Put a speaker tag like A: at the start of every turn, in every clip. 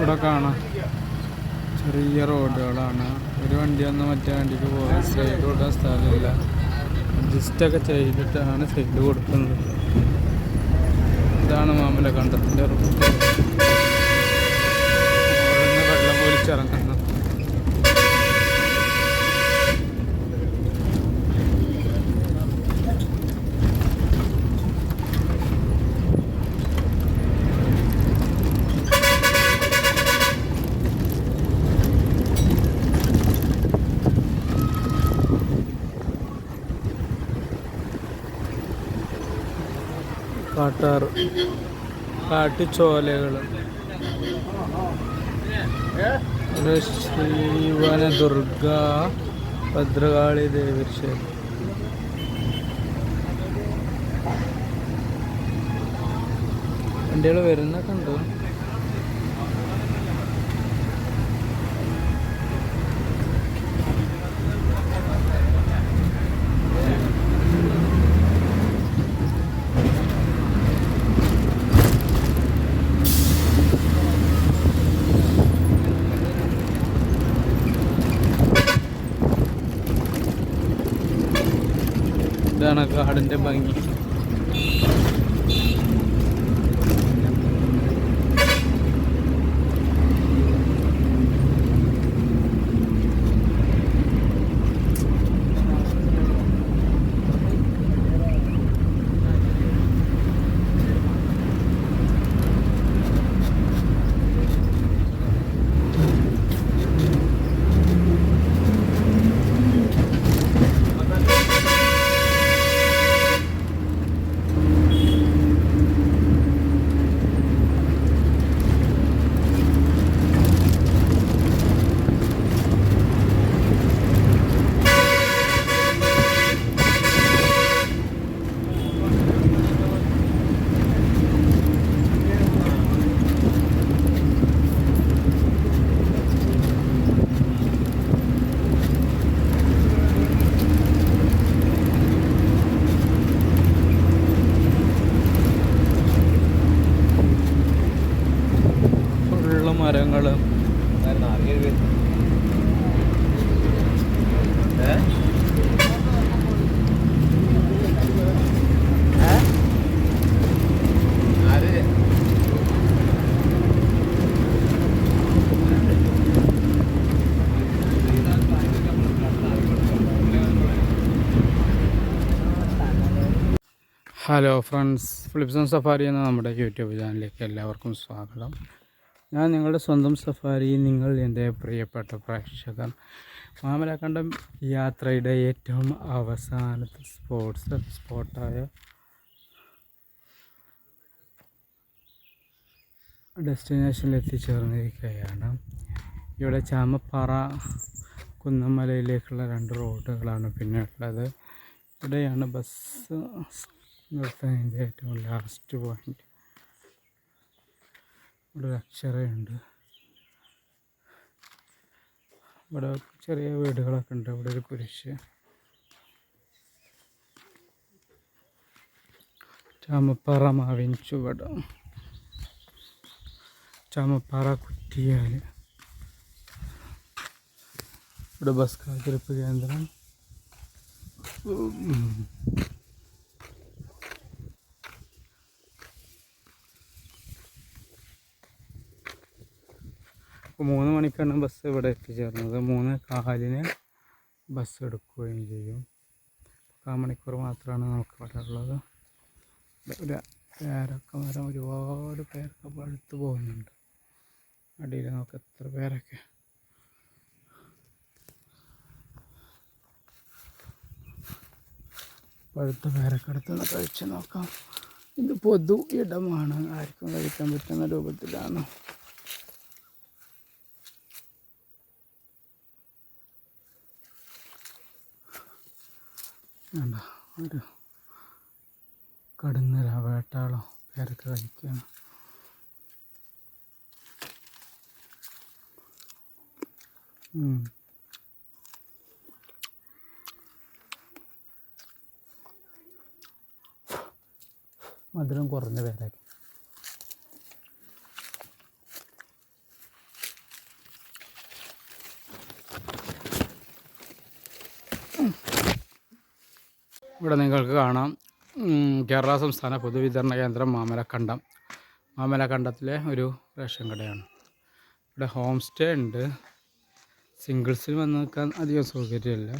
A: ഇവിടെ കാണാം. ചെറിയ റോഡുകളാണ്. ഒരു വണ്ടി വന്ന് മറ്റേ വണ്ടിക്ക് പോകാൻ സൈഡ് കൊടുക്കാൻ സ്ഥലമില്ല. അഡ്ജസ്റ്റൊക്കെ ചെയ്തിട്ടാണ് സൈഡ് കൊടുക്കുന്നത്. ഇതാണ് മാമല കണ്ടത്തിന്റെ റോഡ് വെള്ളം ഒലിച്ചിറങ്ങുന്നു കാട്ടാറ് കാട്ടുചോലകൾ. ശ്രീവന ദുർഗ ഭദ്രകാളി ദേവി ക്ഷേത്രം. വണ്ടികൾ Emang. Hello friends Flipson Safari എന്ന നമ്മുടെ യൂട്യൂബ് ചാനലിലേക്ക് എല്ലാവർക്കും സ്വാഗതം. ഞാൻ നിങ്ങളുടെ സ്വന്തം സഫാരി നിങ്ങൾ എന്റെ പ്രിയപ്പെട്ട പ്രേക്ഷകർ. മാമലക്കണ്ടം യാത്രയുടെ ഏറ്റവും അവസാനത്തെ സ്പോർട്സ് സ്പോട്ടായ ഡെസ്റ്റിനേഷനിൽ എത്തിച്ചേർന്നിരിക്കുകയാണ്. ഇവിടെ ചാമപ്പാറ കുന്നമലയിലേക്കുള്ള രണ്ട് റോഡുകളാണ് പിന്നെ ഉള്ളത് ഇവിടെയാണ് ബസ് നിർത്തുന്നതിന്റെ ഏറ്റവും ലാസ്റ്റ് പോയിന്റ് ഇവിടെ ഒരു അക്ഷരയുണ്ട്. ഇവിടെ ചെറിയ വീടുകളൊക്കെ ഉണ്ട്. ഇവിടെ ഒരു കുരിശ്. ചാമപ്പാറ മാവിൻ ചുവട്. ചാമപ്പാറ കുറ്റിയാൽ ഇവിടെ ബസ് കാത്തിരിപ്പ് കേന്ദ്രം. ഇപ്പോൾ മൂന്ന് മണിക്കാണ് ബസ് ഇവിടെ എത്തിച്ചേർന്നത്. മൂന്ന് കാലിന് ബസ് എടുക്കുകയും ചെയ്യും. കാ മണിക്കൂർ മാത്രമാണ് നമുക്ക് ഇവിടെ ഉള്ളത്. ഒരു പേരൊക്കെ മരം ഒരുപാട് പേരൊക്കെ പഴുത്ത് പോകുന്നുണ്ട്. അടിയിൽ നമുക്ക് എത്ര പേരൊക്കെ? പഴുത്ത പേരൊക്കെ എടുത്തൊന്ന് കഴിച്ച് നോക്കാം. ഇത് പൊതു ഇടമാണ്. ആർക്കും കഴിക്കാൻ പറ്റുന്ന രൂപത്തിലാണ്. വേണ്ട ഒരു കടുന്നര വേട്ടാളോ പേരൊക്കെ കഴിക്കുകയാണ്. മധുരം കുറഞ്ഞ പേരൊക്കെ. ഇവിടെ നിങ്ങൾക്ക് കാണാം. കേരള സംസ്ഥാന പൊതുവിതരണ കേന്ദ്രം മാമലക്കണ്ടം. മാമലക്കണ്ടത്തിലെ ഒരു റേഷൻ കടയാണ്. ഇവിടെ ഹോം സ്റ്റേ ഉണ്ട്. സിംഗിൾസിൽ വന്ന് നിൽക്കാൻ അധികം സൗകര്യമില്ല.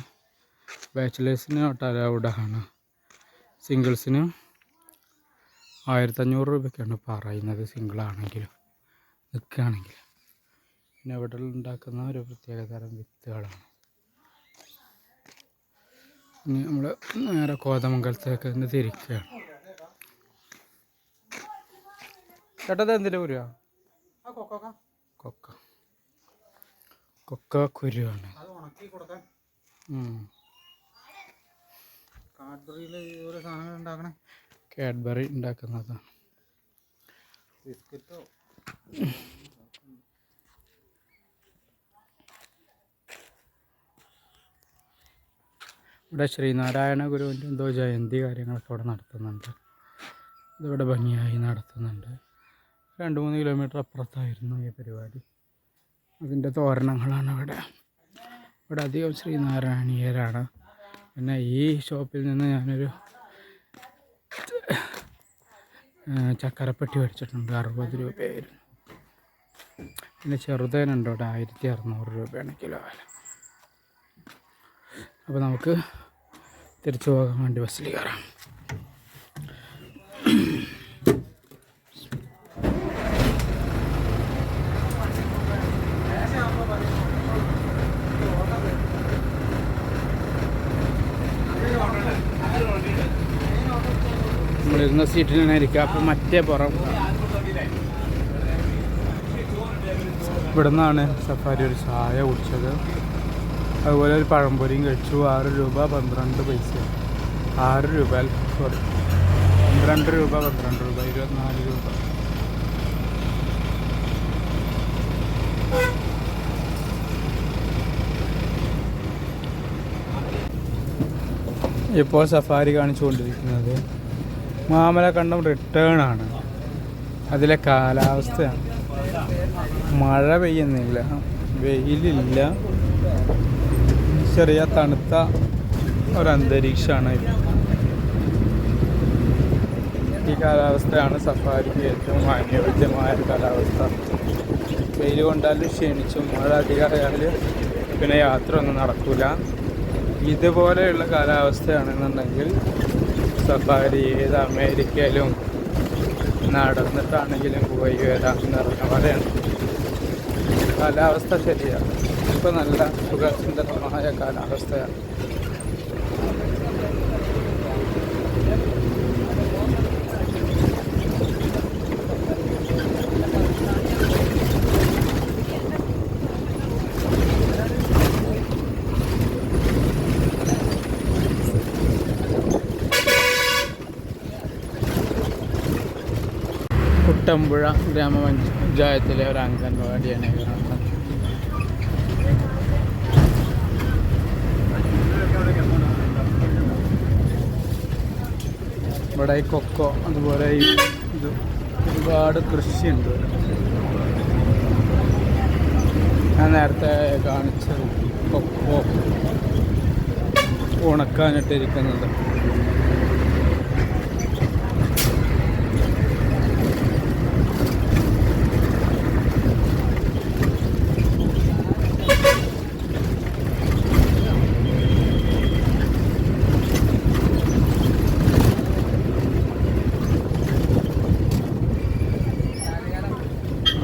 A: ബാച്ചിലേഴ്സിന് അലൗഡാണ് സിംഗിൾസിന് ആയിരത്തഞ്ഞൂറ് രൂപയ്ക്കാണ് പറയുന്നത് സിംഗിളാണെങ്കിലും നിൽക്കുകയാണെങ്കിൽ. പിന്നെ ഇവിടെ ഉണ്ടാക്കുന്ന ഒരു പ്രത്യേക തരം വിത്തുകളാണ്. ഇനി നമ്മൾ നേരെ കോതമംഗലത്തേക്ക് തന്നെ തിരിക്കുകയാണ് ചേട്ടത് എന്തിന്റെ കുരുവാ? കൊക്ക കൊക്ക. കുരുവാണ്. കാഡ്ബറി ഉണ്ടാക്കുന്നതാണ്.
B: ബിസ്ക്കറ്റോ?
A: ഇവിടെ ശ്രീനാരായണ ഗുരുവിന്റെ എന്തോ ജയന്തി കാര്യങ്ങളൊക്കെ ഇവിടെ നടത്തുന്നുണ്ട്. ഇതിവിടെ ഭംഗിയായി നടത്തുന്നുണ്ട്. രണ്ട് മൂന്ന് കിലോമീറ്റർ അപ്പുറത്തായിരുന്നു ഈ പരിപാടി. അതിന്റെ തോരണങ്ങളാണ് ഇവിടെ. ഇവിടെ അധികം ശ്രീനാരായണീയരാണ്. പിന്നെ ഈ ഷോപ്പിൽ നിന്ന് ഞാനൊരു ചക്കരപ്പെട്ടി മേടിച്ചിട്ടുണ്ട്. അറുപത് രൂപയായിരുന്നു. പിന്നെ ചെറുതേനുണ്ട് ഇവിടെ. ആയിരത്തി അറുന്നൂറ് രൂപയാണ് കിലോ വില. അപ്പോൾ നമുക്ക് തിരിച്ചു പോകാൻ വേണ്ടി ബസ്സിൽ കയറാം. നമ്മളിരുന്ന സീറ്റിൽ തന്നെ ഇരിക്കുക അപ്പം മറ്റേ പുറം. ഇവിടുന്നാണ് സഫാരി ഒരു ചായ കുടിച്ചത്. അതുപോലെ ഒരു പഴംപൊരിയും കഴിച്ചു. ആറ് രൂപ പന്ത്രണ്ട് പൈസ. ആറ് രൂപ സോറി പന്ത്രണ്ട് രൂപ പന്ത്രണ്ട് രൂപ. ഇരുപത്തിനാല് രൂപ. ഇപ്പോൾ സഫാരി കാണിച്ചുകൊണ്ടിരിക്കുന്നത് മാമലക്കണ്ടം റിട്ടേൺ ആണ്. അതിലെ കാലാവസ്ഥയാണ്. മഴ പെയ്യുന്നില്ല. വെയിലില്ല. ചെറിയ തണുത്ത ഒരന്തരീക്ഷമാണ് ഈ കാലാവസ്ഥയാണ് സഫാരിക്ക് ഏറ്റവും അനുയോജ്യമായ കാലാവസ്ഥ. വെയിൽ കൊണ്ടാലും ക്ഷീണിച്ചും മഴ അധികമായാൽ പിന്നെ യാത്ര ഒന്നും നടക്കില്ല ഇതുപോലെയുള്ള കാലാവസ്ഥയാണെന്നുണ്ടെങ്കിൽ സഫാരി ഏത് അമേരിക്കയിലും നടന്നിട്ടാണെങ്കിലും പോയി വരാം എന്ന് പറഞ്ഞ പോലെയാണ് കാലാവസ്ഥ ശരിയാണ്. ഇപ്പം നല്ല സുഖസുന്ദരമായ കാലാവസ്ഥയാണ്. കുട്ടമ്പുഴ ഗ്രാമപഞ്ചായത്തിലെ ഒരു അംഗൻവാടിയാണ് ഈ കാണുന്നത് ഇവിടെ ഈ കൊക്കോ അതുപോലെ ഈ ഇത് ഒരുപാട് കൃഷിയുണ്ട്. ഞാൻ നേരത്തെ കാണിച്ചത് കൊക്കോ ഉണക്കാനിട്ടിരിക്കുന്നത്.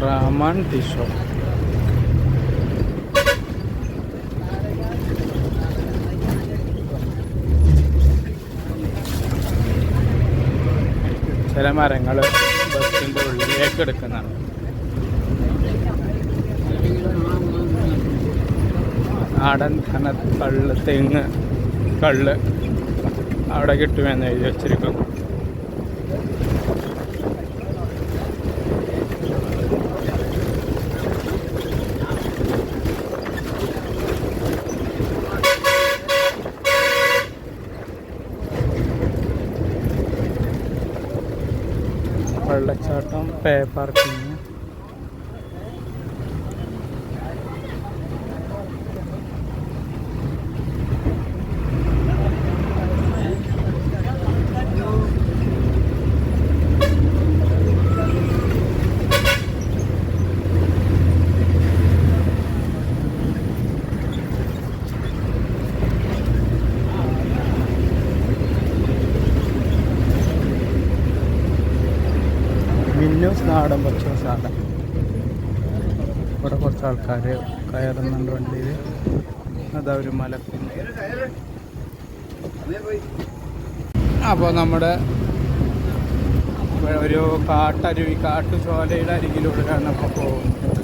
A: റഹ്മാൻ ടീ ഷോപ്പ് ചില മരങ്ങൾ ബസ്സിന്റെ ഉള്ളിലേക്ക് എടുക്കുന്നതാണ്. നാടൻ ധന കള്ള് തെങ്ങ് കള്ള് അവിടെ കിട്ടുമെന്ന് എഴുതി വച്ചിരിക്കുന്നു. വെള്ളച്ചാട്ടം പേ പാർക്കിങ് നാടൻ ഭക്ഷണശാല ഇവിടെ കുറച്ച് ആൾക്കാർ കയറുന്നുണ്ട് വണ്ടിയിൽ അതാ ഒരു മലക്കുന്ന്. അപ്പോൾ നമ്മുടെ ഒരു കാട്ടരുവി കാട്ടുചോലയുടെ അരികിലൂടെയാണ് അപ്പോൾ പോകുന്നത്.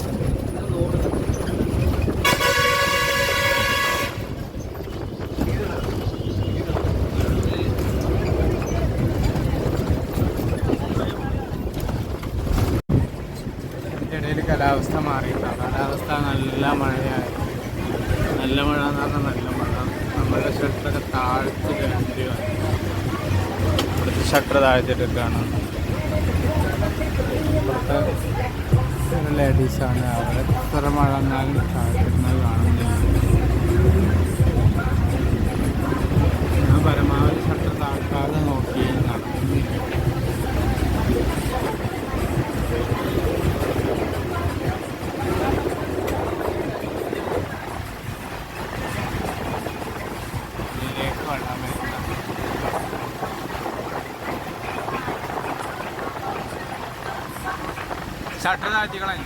A: കാലാവസ്ഥ മാറിയിട്ടാണ് കാലാവസ്ഥ നല്ല മഴയായി. നല്ല മഴ എന്ന് പറഞ്ഞാൽ നല്ല മഴ. നമ്മുടെ ഷട്ടറൊക്കെ താഴ്ത്തി കയറി ഇവിടുത്തെ ഷട്ടർ താഴ്ത്തിട്ടൊക്കെയാണ് ഇവിടുത്തെ ലേഡീസാണ് അവിടെ എത്ര മഴ എന്നാലും താഴ്ത്തിരുന്നത് കാണുന്നില്ല പരമാവധി ഷട്ടർ താഴ്ത്താതെ നോക്കി നടക്കുന്നു ഷട്ടർ താഴ്ത്തിക്കളെ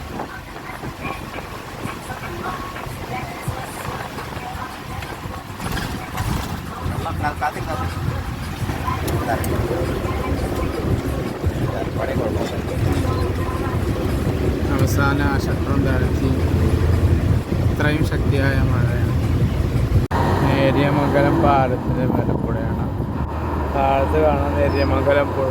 A: അവസാന ഷട്ടറും താഴ്ത്തി ഇത്രയും ശക്തിയായ മഴയാണ്. നേര്യമംഗലം പാലത്തിന്റെ മേലപ്പുഴയാണ്. താഴത്ത് കാണാൻ നേര്യമംഗലം പുഴ.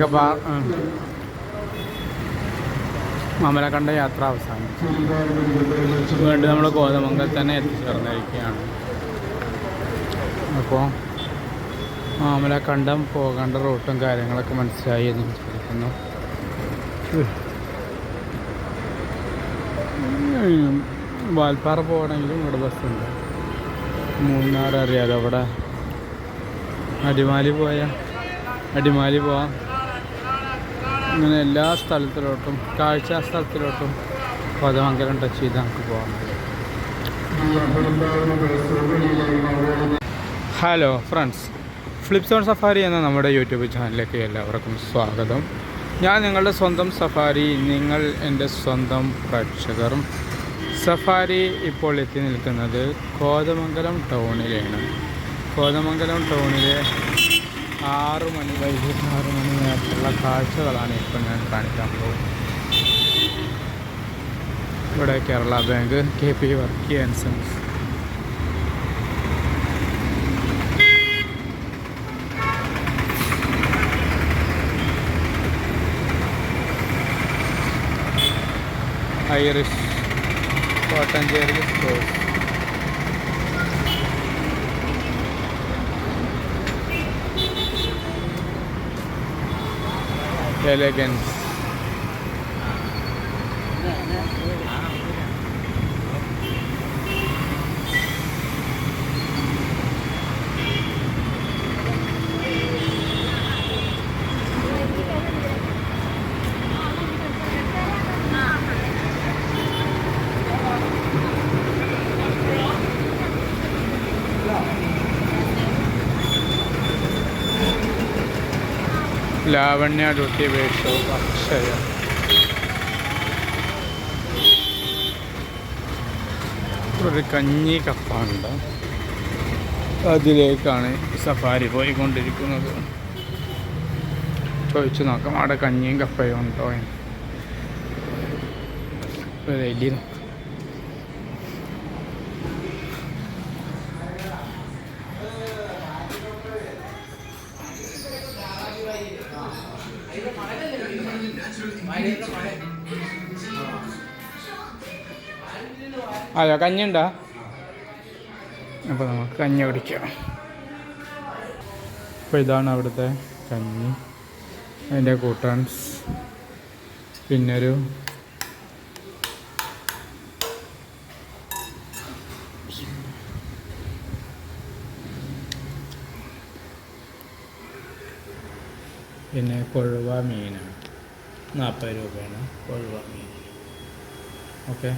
A: മലക്കപ്പാ മമലക്കണ്ട യാത്ര അവസാനിച്ചു വീണ്ടും നമ്മൾ കോതമംഗൽ തന്നെ എത്തിച്ചേർന്നിരിക്കുകയാണ്. അപ്പോൾ മാമലക്കണ്ടം പോകേണ്ട റൂട്ടും കാര്യങ്ങളൊക്കെ മനസ്സിലായി എന്ന് വിചാരിക്കുന്നു. വാൽപ്പാറ പോകണമെങ്കിലും ഇവിടെ ബസ്സുണ്ട്. മൂന്നാർ അറിയാലോ അവിടെ. അടിമാലി പോയാൽ അടിമാലി പോവാം. ഇങ്ങനെ എല്ലാ സ്ഥലത്തിലോട്ടും കാഴ്ച സ്ഥലത്തിലോട്ടും പദമംഗലം ടച്ച് ചെയ്ത് നമുക്ക് പോകാം. ഹലോ ഫ്രണ്ട്സ് ഫ്ലിപ്സോൺ സഫാരി എന്ന നമ്മുടെ യൂട്യൂബ് ചാനലിലേക്ക് എല്ലാവർക്കും സ്വാഗതം. ഞാൻ നിങ്ങളുടെ സ്വന്തം സഫാരി നിങ്ങൾ എന്റെ സ്വന്തം പ്രേക്ഷകർ. സഫാരി ഇപ്പോൾ എത്തി നിൽക്കുന്നത് കോതമംഗലം ടൗണിലാണ് കോതമംഗലം ടൗണിലെ ആറ് മണി വൈകിട്ട് ആറ് മണി നേരത്തുള്ള കാഴ്ചകളാണ് ഇപ്പോൾ ഞാൻ കാണിക്കാൻ പോകുന്നത്. ഇവിടെ Kerala bank K P work and Irish Kottancheri stores. Elegant. Lavanya duty വേഷോ Akshaya. ഒരു കഞ്ഞി കപ്പുണ്ട് അതിലേക്കാണ് സഫാരി പോയിക്കൊണ്ടിരിക്കുന്നത്. ചോദിച്ചു നോക്കാം അവിടെ കഞ്ഞിയും കപ്പയും ഉണ്ടോ എന്ന്. ഒരു ഐഡിയ അയ്യോ കഞ്ഞി ഉണ്ടോ അപ്പോൾ നമുക്ക് കഞ്ഞി കുടിക്കാം. അപ്പോൾ ഇതാണ് അവിടുത്തെ കഞ്ഞി. അതിന്റെ കൂട്ടാൻസ്. പിന്നൊരു പിന്നെ കൊഴുവ മീനാണ്. നാൽപ്പത് രൂപയാണ് കൊഴുവ മീൻ. ഓക്കെ?